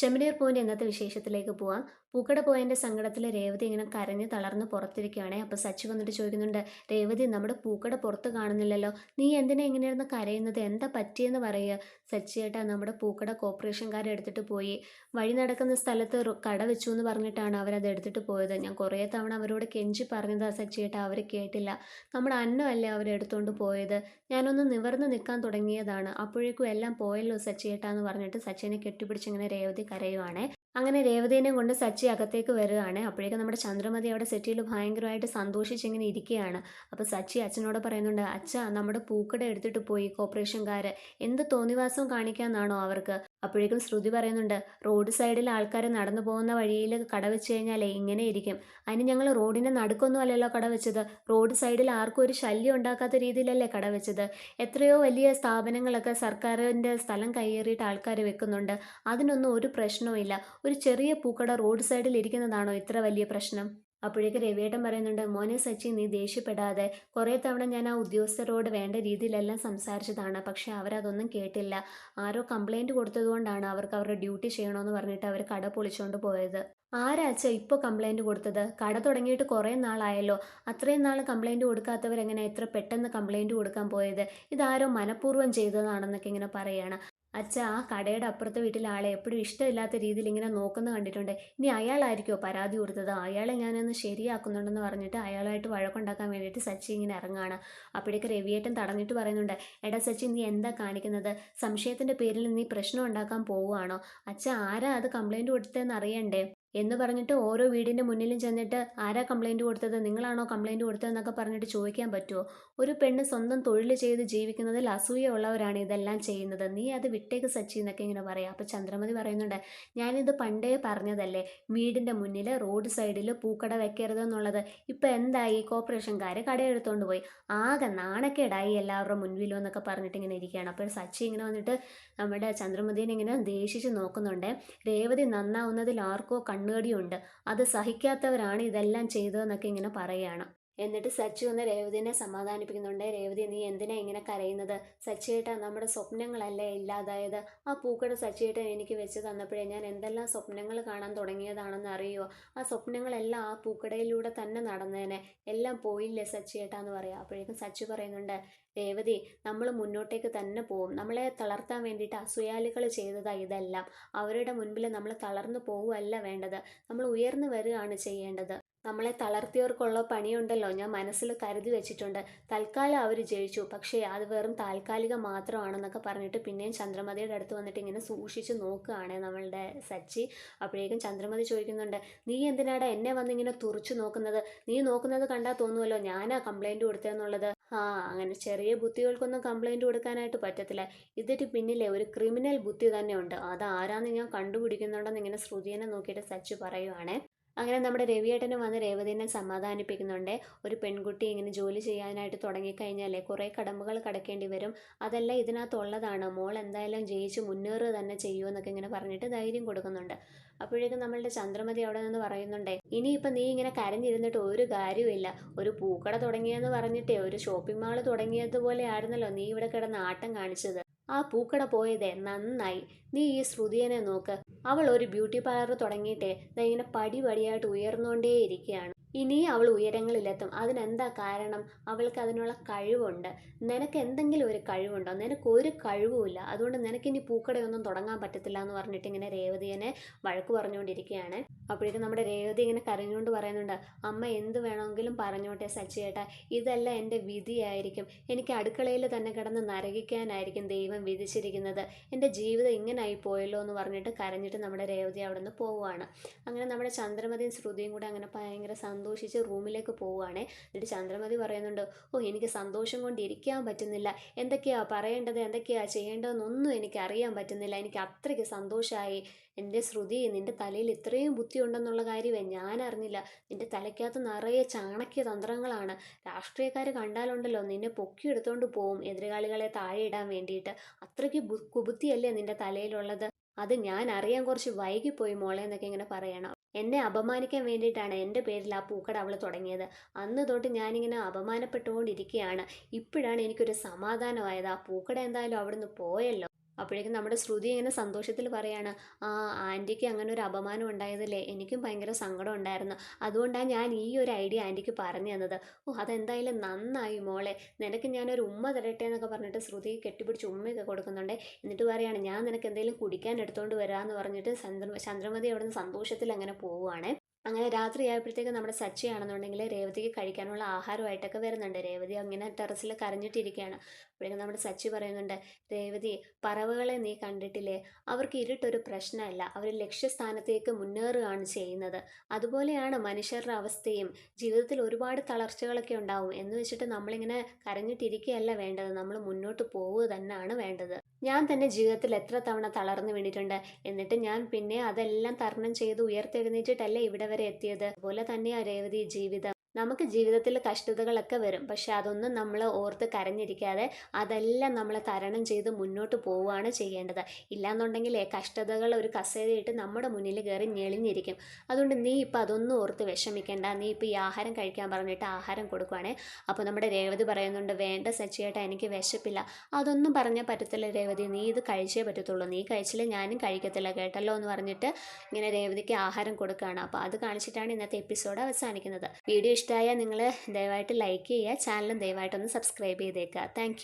ചെമ്മനീർ point ഇന്നത്തെ വിശേഷത്തിലേക്ക് പോവാം. പൂക്കട പോയന്റെ സങ്കടത്തിൽ രേവതി ഇങ്ങനെ കരഞ്ഞു തളർന്ന് പുറത്തിരിക്കുകയാണേ. അപ്പോൾ സച്ചി വന്നിട്ട് ചോദിക്കുന്നുണ്ട് രേവതി നമ്മുടെ പൂക്കട പുറത്ത് കാണുന്നില്ലല്ലോ. നീ എന്തിനാ ഇങ്ങനെയായിരുന്നു കരയുന്നത്? എന്താ പറ്റിയെന്ന് പറയുക. സച്ചിയേട്ടാ നമ്മുടെ പൂക്കട കോർപ്പറേഷൻകാരെ എടുത്തിട്ട് പോയി. വഴി നടക്കുന്ന സ്ഥലത്ത് കട വെച്ചു എന്ന് പറഞ്ഞിട്ടാണ് അവരത് എടുത്തിട്ട് പോയത്. ഞാൻ കുറേ തവണ അവരോട് കെഞ്ചി പറഞ്ഞതാ സച്ചിയേട്ടാ അവർ കേട്ടില്ല. നമ്മുടെ അന്നമല്ലേ അവരെടുത്തുകൊണ്ട് പോയത്? ഞാനൊന്ന് നിവർന്ന് നിൽക്കാൻ തുടങ്ങിയതാണ്. അപ്പോഴേക്കും എല്ലാം പോയല്ലോ സച്ചിയേട്ടാ എന്ന് പറഞ്ഞിട്ട് സച്ചിനെ കെട്ടിപ്പിടിച്ച് ഇങ്ങനെ രേവതി കരയുവാണേ. അങ്ങനെ രേവതീനെ കൊണ്ട് സച്ചി അകത്തേക്ക് വരികയാണ് അപ്പോഴേക്കും നമ്മുടെ ചന്ദ്രമതി അവിടെ സെറ്റിയിൽ ഭയങ്കരമായിട്ട് സന്തോഷിച്ചിങ്ങനെ ഇരിക്കുകയാണ്. അപ്പോൾ സച്ചി അച്ഛനോട് പറയുന്നുണ്ട് അച്ഛ നമ്മുടെ പൂക്കട എടുത്തിട്ട് പോയി കോർപ്പറേഷൻകാർ എന്ത് തോന്നിവാസം കാണിക്കാന്നാണോ അവർക്ക്? അപ്പോഴേക്കും ശ്രുതി പറയുന്നുണ്ട് റോഡ് സൈഡിൽ ആൾക്കാർ നടന്നു പോകുന്ന വഴിയിൽ കട വെച്ച് കഴിഞ്ഞാലേ ഇങ്ങനെ ഇരിക്കും അതിന് ഞങ്ങൾ റോഡിന്റെ നടുക്കൊന്നും അല്ലല്ലോ കട വെച്ചത്. റോഡ് സൈഡിൽ ആർക്കും ഒരു ശല്യം ഉണ്ടാക്കാത്ത രീതിയിലല്ലേ കട വെച്ചത്. എത്രയോ വലിയ സ്ഥാപനങ്ങളൊക്കെ സർക്കാരിന്റെ സ്ഥലം കയ്യേറിയിട്ട് ആൾക്കാർ വെക്കുന്നുണ്ട്. അതിനൊന്നും ഒരു പ്രശ്നവുമില്ല ഒരു ചെറിയ പൂക്കട റോഡ് സൈഡിൽ ഇരിക്കുന്നതാണോ ഇത്ര വലിയ പ്രശ്നം? അപ്പോഴേക്ക് രവിയേട്ടൻ പറയുന്നുണ്ട് മോനെ സച്ചി നീ ദേഷ്യപ്പെടാതെ കുറേ തവണ ഞാൻ ആ ഉദ്യോഗസ്ഥരോട് വേണ്ട രീതിയിലെല്ലാം സംസാരിച്ചതാണ് പക്ഷേ അവരതൊന്നും കേട്ടില്ല. ആരോ കംപ്ലൈന്റ് കൊടുത്തതുകൊണ്ടാണ് അവർക്ക് അവരുടെ ഡ്യൂട്ടി ചെയ്യണമെന്ന് പറഞ്ഞിട്ട് അവർ കട പൊളിച്ചുകൊണ്ട് പോയത്. ആരാച്ച ഇപ്പോൾ കംപ്ലൈന്റ് കൊടുത്തത്? കട തുടങ്ങിയിട്ട് കുറേ നാളായല്ലോ. അത്രയും നാൾ കംപ്ലൈന്റ് കൊടുക്കാത്തവരെങ്ങനെ എത്ര പെട്ടെന്ന് കംപ്ലൈന്റ് കൊടുക്കാൻ പോയത്? ഇതാരോ മനഃപൂർവം ചെയ്തതാണെന്നൊക്കെ ഇങ്ങനെ പറയുകയാണ് അച്ഛ ആ കടയുടെ അപ്പുറത്തെ വീട്ടിലെ ആളെ എപ്പോഴും ഇഷ്ടമില്ലാത്ത രീതിയിൽ ഇങ്ങനെ നോക്കുന്ന കണ്ടിട്ടുണ്ട്. ഇനി അയാളായിരിക്കുമോ പരാതി കൊടുത്തത്? അയാളെ ഞാനൊന്ന് ശരിയാക്കുന്നുണ്ടെന്ന് പറഞ്ഞിട്ട് അയാളായിട്ട് വഴക്കുണ്ടാക്കാൻ വേണ്ടിയിട്ട് സച്ചി ഇങ്ങനെ ഇറങ്ങാണ്. അപ്പോഴേക്ക് രവിയേട്ടൻ തടഞ്ഞിട്ട് പറയുന്നുണ്ട് എടാ സച്ചി നീ എന്താ കാണിക്കുന്നത്? സംശയത്തിന്റെ പേരിൽ നീ പ്രശ്നം ഉണ്ടാക്കാൻ പോവുകയാണോ? അച്ഛ ആരാ അത് കംപ്ലൈന്റ് കൊടുത്തതെന്ന് അറിയണ്ടേ? എന്ന് പറഞ്ഞിട്ട് ഓരോ വീടിന്റെ മുന്നിലും ചെന്നിട്ട് ആരാ കംപ്ലൈന്റ് കൊടുത്തത്? നിങ്ങളാണോ കംപ്ലൈന്റ് കൊടുത്തതെന്നൊക്കെ പറഞ്ഞിട്ട് ചോദിക്കാൻ പറ്റുമോ ഒരു പെണ്ണ് സ്വന്തം തൊഴിൽ ചെയ്ത് ജീവിക്കുന്നതിൽ അസൂയുള്ളവരാണ് ഇതെല്ലാം ചെയ്യുന്നത്. നീ അത് വിട്ടേക്ക് സച്ചി എന്നൊക്കെ ഇങ്ങനെ പറയാം. അപ്പോൾ ചന്ദ്രമതി പറയുന്നുണ്ട് ഞാനിത് പണ്ടേ പറഞ്ഞതല്ലേ. വീടിന്റെ മുന്നിൽ റോഡ് സൈഡിൽ പൂക്കട വെക്കരുതെന്നുള്ളത് ഇപ്പം എന്തായി? കോർപ്പറേഷൻകാർ കടയെടുത്തുകൊണ്ട് പോയി. ആകെ നാണക്കേടായി എല്ലാവരുടെ മുൻപിലും എന്നൊക്കെ പറഞ്ഞിട്ട് ഇങ്ങനെ ഇരിക്കുകയാണ്. അപ്പോൾ സച്ചി ഇങ്ങനെ വന്നിട്ട് നമ്മുടെ ചന്ദ്രമതിനെ ഇങ്ങനെ ദേഷിച്ച് നോക്കുന്നുണ്ട്. രേവതി നന്നാവുന്നതിൽ ആർക്കോ കണ്ണുകടിയുണ്ട് അത് സഹിക്കാത്തവരാണ് ഇതെല്ലാം ചെയ്തതെന്നൊക്കെ ഇങ്ങനെ പറയുകയാണ്. എന്നിട്ട് സച്ചു ഒന്ന് രേവതിനെ സമാധാനിപ്പിക്കുന്നുണ്ട്. രേവതി നീ എന്തിനാ ഇങ്ങനെ കരയുന്നത്? സച്ചിയേട്ട നമ്മുടെ സ്വപ്നങ്ങളല്ലേ ഇല്ലാതായത്? ആ പൂക്കട സച്ചിയേട്ടൻ എനിക്ക് വെച്ച് തന്നപ്പോഴേ ഞാൻ എന്തെല്ലാം സ്വപ്നങ്ങൾ കാണാൻ തുടങ്ങിയതാണെന്ന് അറിയോ ആ സ്വപ്നങ്ങളെല്ലാം ആ പൂക്കടയിലൂടെ തന്നെ നടന്നേനെ. എല്ലാം പോയില്ലേ സച്ചിയേട്ട? എന്ന് പറയാം. അപ്പോഴേക്കും സച്ചു പറയുന്നുണ്ട് രേവതി നമ്മൾ മുന്നോട്ടേക്ക് തന്നെ പോവും. നമ്മളെ തളർത്താൻ വേണ്ടിയിട്ട് അസൂയാലുകൾ ചെയ്തതാ ഇതെല്ലാം. അവരുടെ മുൻപിൽ നമ്മൾ തളർന്നു പോവുകയല്ല വേണ്ടത്. നമ്മൾ ഉയർന്നു വരികയാണ് ചെയ്യേണ്ടത്. നമ്മളെ തളർത്തിയവർക്കുള്ള പണിയുണ്ടല്ലോ. ഞാൻ മനസ്സിൽ കരുതി വെച്ചിട്ടുണ്ട്. തൽക്കാലം അവർ ജയിച്ചു. പക്ഷേ അത് വെറും താൽക്കാലികം മാത്രമാണെന്നൊക്കെ പറഞ്ഞിട്ട് പിന്നെയും ചന്ദ്രമതിയുടെ അടുത്ത് വന്നിട്ട് ഇങ്ങനെ സൂക്ഷിച്ച് നോക്കുകയാണ് നമ്മളുടെ സച്ചി. അപ്പോഴേക്കും ചന്ദ്രമതി ചോദിക്കുന്നുണ്ട് നീ എന്തിനാടാ എന്നെ വന്നിങ്ങനെ തുറച്ചു നോക്കുന്നത്? നീ നോക്കുന്നത് കണ്ടാൽ തോന്നുമല്ലോ ഞാനാ കംപ്ലൈന്റ് കൊടുത്തതെന്നുള്ളത്? ആ അങ്ങനെ ചെറിയ ബുദ്ധികൾക്കൊന്നും കംപ്ലൈന്റ് കൊടുക്കാനായിട്ട് പറ്റത്തില്ല. ഇതിന് പിന്നിലെ ഒരു ക്രിമിനൽ ബുദ്ധി തന്നെ ഉണ്ട് അത് ആരാന്ന് ഞാൻ കണ്ടുപിടിക്കുന്നുണ്ടെന്ന് ഇങ്ങനെ ശ്രുതിനെ നോക്കിയിട്ട് സച്ചു പറയുവാണേ. അങ്ങനെ നമ്മുടെ രവിയേട്ടന് വന്ന് രേവതിനെ സമാധാനിപ്പിക്കുന്നുണ്ട്. ഒരു പെൺകുട്ടി ഇങ്ങനെ ജോലി ചെയ്യാനായിട്ട് തുടങ്ങിക്കഴിഞ്ഞാൽ കുറേ കടമ്പകൾ കടക്കേണ്ടി വരും. അതെല്ലാം ഇതിനകത്തുള്ളതാണ്. മോൾ എന്തായാലും ജയിച്ച് മുന്നേറുക തന്നെ ചെയ്യുമെന്നൊക്കെ ഇങ്ങനെ പറഞ്ഞിട്ട് ധൈര്യം കൊടുക്കുന്നുണ്ട്. അപ്പോഴേക്കും നമ്മളുടെ ചന്ദ്രമതി അവിടെ നിന്ന് പറയുന്നുണ്ടേ ഇനിയിപ്പം നീ ഇങ്ങനെ കരഞ്ഞിരുന്നിട്ട് ഒരു കാര്യമില്ല ഒരു പൂക്കട തുടങ്ങിയെന്ന് പറഞ്ഞിട്ടേ ഒരു ഷോപ്പിംഗ് മാൾ തുടങ്ങിയതുപോലെ ആയിരുന്നല്ലോ നീ ഇവിടെ കിടന്ന് ആട്ടം കാണിച്ചത്. ആ പൂക്കട പോയതേ നന്നായി. നീ ഈ ശ്രുതിയനെ നോക്ക്. അവൾ ഒരു ബ്യൂട്ടി പാർലർ തുടങ്ങിയിട്ടേ ഇങ്ങനെ പടിപടിയായിട്ട് ഉയർന്നുകൊണ്ടേ ഇരിക്കുകയാണ് ഇനി അവൾ ഉയരങ്ങളിലെത്തും. അതിനെന്താ കാരണം? അവൾക്ക് അതിനുള്ള കഴിവുണ്ട്. നിനക്ക് എന്തെങ്കിലും ഒരു കഴിവുണ്ടോ? നിനക്ക് ഒരു കഴിവുമില്ല. അതുകൊണ്ട് നിനക്കിനി പൂക്കടയൊന്നും തുടങ്ങാൻ പറ്റത്തില്ല എന്ന് പറഞ്ഞിട്ട് ഇങ്ങനെ രേവതിയെ വഴക്ക് പറഞ്ഞുകൊണ്ടിരിക്കുകയാണ് അപ്പോഴേക്കും നമ്മുടെ രേവതി ഇങ്ങനെ കരഞ്ഞുകൊണ്ട് പറയുന്നുണ്ട് അമ്മ എന്ത് വേണമെങ്കിലും പറഞ്ഞോട്ടെ സച്ചിയേട്ടാ. ഇതല്ല എന്റെ വിധിയായിരിക്കും. എനിക്ക് അടുക്കളയിൽ തന്നെ കിടന്ന് നരകിക്കാനായിരിക്കും ദൈവം വിധിച്ചിരിക്കുന്നത്. എന്റെ ജീവിതം ഇങ്ങനെ ആയി പോയല്ലോ എന്ന് പറഞ്ഞിട്ട് കരഞ്ഞിട്ട് നമ്മുടെ രേവതി അവിടെ നിന്ന് പോവുകയാണ്. അങ്ങനെ നമ്മുടെ ചന്ദ്രമതിയും ശ്രുതിയും കൂടെ അങ്ങനെ ഭയങ്കര സന്തോഷിച്ച് റൂമിലേക്ക് പോവുകയാണേ. എന്നിട്ട് ചന്ദ്രമതി പറയുന്നുണ്ട് ഓ എനിക്ക് സന്തോഷം കൊണ്ട് ഇരിക്കാൻ പറ്റുന്നില്ല. എന്തൊക്കെയാ പറയേണ്ടത്? എന്തൊക്കെയാ ചെയ്യേണ്ടതെന്നൊന്നും എനിക്ക് അറിയാൻ പറ്റുന്നില്ല. എനിക്ക് അത്രയ്ക്ക് സന്തോഷമായി എന്റെ ശ്രുതി നിന്റെ തലയിൽ ഇത്രയും ബുദ്ധി ഉണ്ടെന്നുള്ള കാര്യമേ ഞാൻ അറിഞ്ഞില്ല. നിന്റെ തലയ്ക്കകത്ത് നിറയെ ചാണക്യ തന്ത്രങ്ങളാണ്. രാഷ്ട്രീയക്കാർ കണ്ടാലുണ്ടല്ലോ നിന്നെ പൊക്കിയെടുത്തോണ്ട് പോവും എതിരാളികളെ താഴെ ഇടാൻ വേണ്ടിയിട്ട്. അത്രയ്ക്ക് കുബുദ്ധിയല്ലേ നിന്റെ തലയിലുള്ളത്? അത് ഞാൻ അറിയാൻ കുറച്ച് വൈകിപ്പോയി മോളെ എന്നൊക്കെ ഇങ്ങനെ പറയണം. എന്നെ അപമാനിക്കാൻ വേണ്ടിയിട്ടാണ് എന്റെ പേരിൽ ആ പൂക്കട അവൾ തുടങ്ങിയത്. അന്ന് തൊട്ട് ഞാനിങ്ങനെ അപമാനപ്പെട്ടുകൊണ്ടിരിക്കുകയാണ്. ഇപ്പോഴാണ് എനിക്കൊരു സമാധാനമായത്. ആ പൂക്കട എന്തായാലും അവിടുന്ന് പോയല്ലോ. അപ്പോഴേക്കും നമ്മുടെ ശ്രുതി ഇങ്ങനെ സന്തോഷത്തിൽ പറയാണ് ആ ആന്റിക്ക് അങ്ങനെ ഒരു അപമാനം ഉണ്ടായതല്ലേ? എനിക്കും ഭയങ്കര സങ്കടം ഉണ്ടായിരുന്നു. അതുകൊണ്ടാണ് ഞാൻ ഈ ഒരു ഐഡിയ ആന്റിക്ക് പറഞ്ഞു തന്നത്. ഓ അതെന്തായാലും നന്നായി മോളെ. നിനക്ക് ഞാനൊരു ഉമ്മ തരട്ടെ എന്നൊക്കെ പറഞ്ഞിട്ട് ശ്രുതി കെട്ടിപ്പിടിച്ച് ഉമ്മയൊക്കെ കൊടുക്കുന്നുണ്ട്. എന്നിട്ട് പറയാണ് ഞാൻ നിനക്ക് എന്തെങ്കിലും കുടിക്കാൻ എടുത്തുകൊണ്ട് വരാമെന്ന് പറഞ്ഞിട്ട് ചന്ദ്ര ചന്ദ്രമതി അവിടെ നിന്ന് സന്തോഷത്തിൽ അങ്ങനെ പോവുകയാണ് അങ്ങനെ രാത്രി ആയപ്പോഴത്തേക്ക് നമ്മുടെ സച്ചിയാണെന്നുണ്ടെങ്കിൽ രേവതിക്ക് കഴിക്കാനുള്ള ആഹാരമായിട്ടൊക്കെ വരുന്നുണ്ട്. രേവതി അങ്ങനെ ടെറസിൽ കരഞ്ഞിട്ടിരിക്കുകയാണ്. അപ്പോഴേക്കും നമ്മുടെ സച്ചി പറയുന്നുണ്ട് രേവതി പറവുകളെ നീ കണ്ടിട്ടില്ലേ? അവർക്ക് ഇരുട്ടൊരു പ്രശ്നമല്ല. അവർ ലക്ഷ്യസ്ഥാനത്തേക്ക് മുന്നേറുകയാണ് ചെയ്യുന്നത്. അതുപോലെയാണ് മനുഷ്യരുടെ അവസ്ഥയും. ജീവിതത്തിൽ ഒരുപാട് തളർച്ചകളൊക്കെ ഉണ്ടാവും. എന്ന് വെച്ചിട്ട് നമ്മളിങ്ങനെ കരഞ്ഞിട്ടിരിക്കുകയല്ല വേണ്ടത്. നമ്മൾ മുന്നോട്ട് പോവുക തന്നെയാണ് വേണ്ടത്. ഞാൻ തന്നെ ജീവിതത്തിൽ എത്ര തവണ തളർന്നു വീണിട്ടുണ്ട് എന്നിട്ട് ഞാൻ പിന്നെ അതെല്ലാം തരണം ചെയ്ത് ഉയർത്തെഴുന്നേറ്റിട്ടല്ലേ ഇവിടെ വരെ എത്തിയത്. അതുപോലെ തന്നെയാ രേവതി ജീവിതം. നമുക്ക് ജീവിതത്തിൽ കഷ്ടതകളൊക്കെ വരും. പക്ഷെ അതൊന്നും നമ്മൾ ഓർത്ത് കരഞ്ഞിരിക്കാതെ അതെല്ലാം നമ്മൾ തരണം ചെയ്ത് മുന്നോട്ട് പോവുകയാണ് ചെയ്യേണ്ടത്. ഇല്ലാന്നുണ്ടെങ്കിൽ കഷ്ടതകൾ ഒരു കസേരയിട്ട് നമ്മുടെ മുന്നിൽ കയറി ഞെളിഞ്ഞിരിക്കും. അതുകൊണ്ട് നീ ഇപ്പം അതൊന്നും ഓർത്ത് വിഷമിക്കേണ്ട. നീ ഇപ്പം ഈ ആഹാരം കഴിക്കാൻ പറഞ്ഞിട്ട് ആഹാരം കൊടുക്കുവാണേ. അപ്പോൾ നമ്മുടെ രേവതി പറയുന്നുണ്ട് വേണ്ട സച്ചിയേട്ടാ എനിക്ക് വിശപ്പില്ല. അതൊന്നും പറഞ്ഞാൽ പറ്റത്തില്ല രേവതി. നീ ഇത് കഴിച്ചേ പറ്റത്തുള്ളൂ. നീ കഴിച്ചില്ല ഞാനും കഴിക്കത്തില്ല കേട്ടല്ലോ എന്ന് പറഞ്ഞിട്ട് ഇങ്ങനെ രേവതിക്ക് ആഹാരം കൊടുക്കുകയാണ്. അപ്പോൾ അത് കാണിച്ചിട്ടാണ് ഇന്നത്തെ എപ്പിസോഡ് അവസാനിക്കുന്നത്. വീഡിയോ ഇഷ്ടമായാൽ നിങ്ങൾ ദയവായിട്ട് ലൈക്ക് ചെയ്യുക. ചാനലും ദയവായിട്ടൊന്ന് സബ്സ്ക്രൈബ് ചെയ്തേക്കുക. താങ്ക്